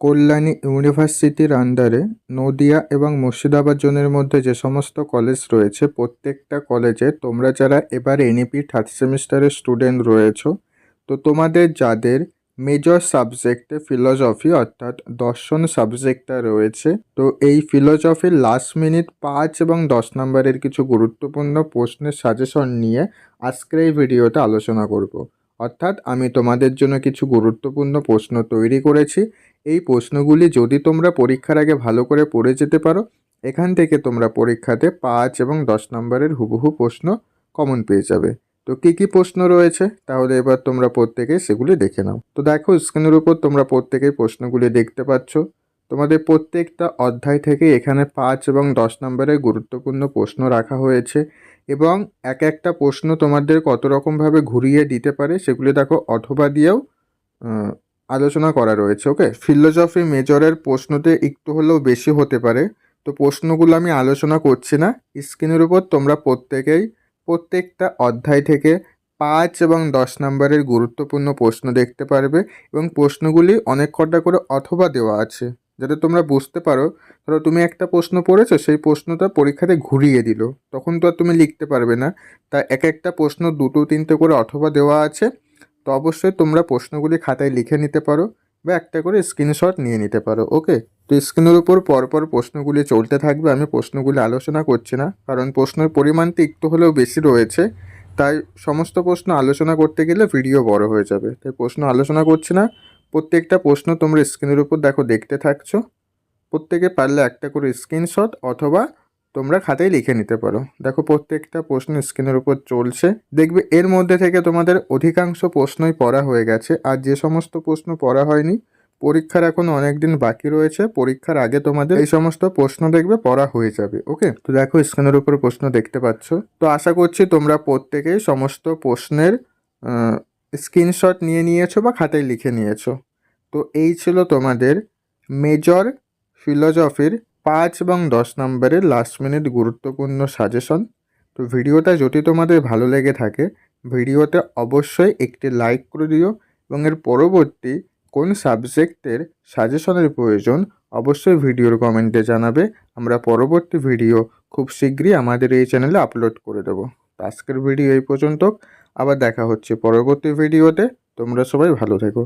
কল্যাণী ইউনিভার্সিটির আন্ডারে নদিয়া এবং মুর্শিদাবাদ জোনের মধ্যে যে সমস্ত কলেজ রয়েছে, প্রত্যেকটা কলেজে তোমরা যারা এবার এনইপি থার্ড সেমিস্টারের স্টুডেন্ট রয়েছো, তো তোমাদের যাদের মেজর সাবজেক্টে ফিলসফি অর্থাৎ দর্শন সাবজেক্টটা রয়েছে, তো এই ফিলসফির লাস্ট মিনিট পাঁচ এবং দশ নম্বরের কিছু গুরুত্বপূর্ণ প্রশ্নের সাজেশন নিয়ে আজকের এই ভিডিওতে আলোচনা করব। অর্থাৎ আমি তোমাদের জন্য কিছু গুরুত্বপূর্ণ প্রশ্ন তৈরি করেছি। এই প্রশ্নগুলি যদি তোমরা পরীক্ষার আগে ভালো করে পড়ে যেতে পারো, এখান থেকে তোমরা পরীক্ষাতে পাঁচ এবং দশ নম্বরের হুবহু প্রশ্ন কমন পেয়ে যাবে। তো কী কী প্রশ্ন রয়েছে? তাহলে এবার তোমরা প্রত্যেকে সেগুলি দেখে নাও। তো দেখো স্ক্রিনের উপর তোমরা প্রত্যেকেই প্রশ্নগুলি দেখতে পাচ্ছ। তোমাদের প্রত্যেকটা অধ্যায় থেকে এখানে পাঁচ এবং দশ নম্বরের গুরুত্বপূর্ণ প্রশ্ন রাখা হয়েছে এবং এক একটা প্রশ্ন তোমাদের কত রকমভাবে ঘুরিয়ে দিতে পারে সেগুলি দেখো অথবা দিয়েও আলোচনা করা রয়েছে, ওকে? ফিলোসফি মেজরের প্রশ্নতে একটু হলেও বেশি হতে পারে। তো প্রশ্নগুলো আমি আলোচনা করছি না। স্ক্রিনের উপর তোমরা প্রত্যেকেই প্রত্যেকটা অধ্যায় থেকে পাঁচ এবং দশ নম্বরের গুরুত্বপূর্ণ প্রশ্ন দেখতে পারবে এবং প্রশ্নগুলি অনেক কটা করে অথবা দেওয়া আছে। যাতে তোমরা বুঝতে পারো, ধরো তুমি একটা প্রশ্ন পড়েছো, সেই প্রশ্নটা পরীক্ষাতে ঘুরিয়ে দিল। তখন তো আর তুমি লিখতে পারবে না। তা এক একটা প্রশ্ন দুটো, তিনটে করে অথবা দেওয়া আছে, তো অবশ্যই তোমরা প্রশ্নগুলি খাতায় লিখে নিতে পারো বা একটা করে স্ক্রিনশট নিয়ে নিতে পারো, ওকে? তো স্ক্রিনের উপর পরপর প্রশ্নগুলি চলতে থাকবে, আমি প্রশ্নগুলি আলোচনা করছি না, কারণ প্রশ্নের পরিমাণটা একটু হলেও বেশি রয়েছে। তাই সমস্ত প্রশ্ন আলোচনা করতে গেলে ভিডিও বড় হয়ে যাবে। তাই প্রশ্ন আলোচনা করছি না প্রত্যেকটা প্রশ্ন তোমরা স্ক্রিনের উপর দেখো, দেখতে থাকছো। প্রত্যেকে পারলে একটা করে স্ক্রিনশট অথবা তোমরা খাতায় লিখে নিতে পারো। দেখো, প্রত্যেকটা প্রশ্ন স্ক্রিনের উপর চলছে। দেখবে, এর মধ্যে থেকে তোমাদের অধিকাংশ প্রশ্নই পড়া হয়ে গেছে। আর যে সমস্ত প্রশ্ন পড়া হয়নি, পরীক্ষার এখন অনেক দিন বাকি রয়েছে। পরীক্ষার আগে তোমাদের এই সমস্ত প্রশ্ন দেখবে, পড়া হয়ে যাবে, ওকে? তো দেখো স্ক্রিনের উপর প্রশ্ন দেখতে পাচ্ছ। তো আশা করছি তোমরা প্রত্যেকেই সমস্ত প্রশ্নের স্ক্রিনশট নিয়ে নিয়েছো বা খাতায় লিখে নিয়েছো? তো এই ছিল তোমাদের মেজর ফিলসফির পাঁচ এবং দশ নম্বরের লাস্ট মিনিট গুরুত্বপূর্ণ সাজেশন তো ভিডিওটা যদি তোমাদের ভালো লেগে থাকে, ভিডিওতে অবশ্যই একটি লাইক করে দিও এবং এর পরবর্তী কোন সাবজেক্টের সাজেশনের প্রয়োজন অবশ্যই ভিডিওর কমেন্টে জানাবে। আমরা পরবর্তী ভিডিও খুব শীঘ্রই আমাদের এই চ্যানেলে আপলোড করে দেবো। তো আজকের ভিডিও এই পর্যন্ত আবার দেখা হচ্ছে পরবর্তী ভিডিওতে। তোমরা সবাই ভালো থেকো।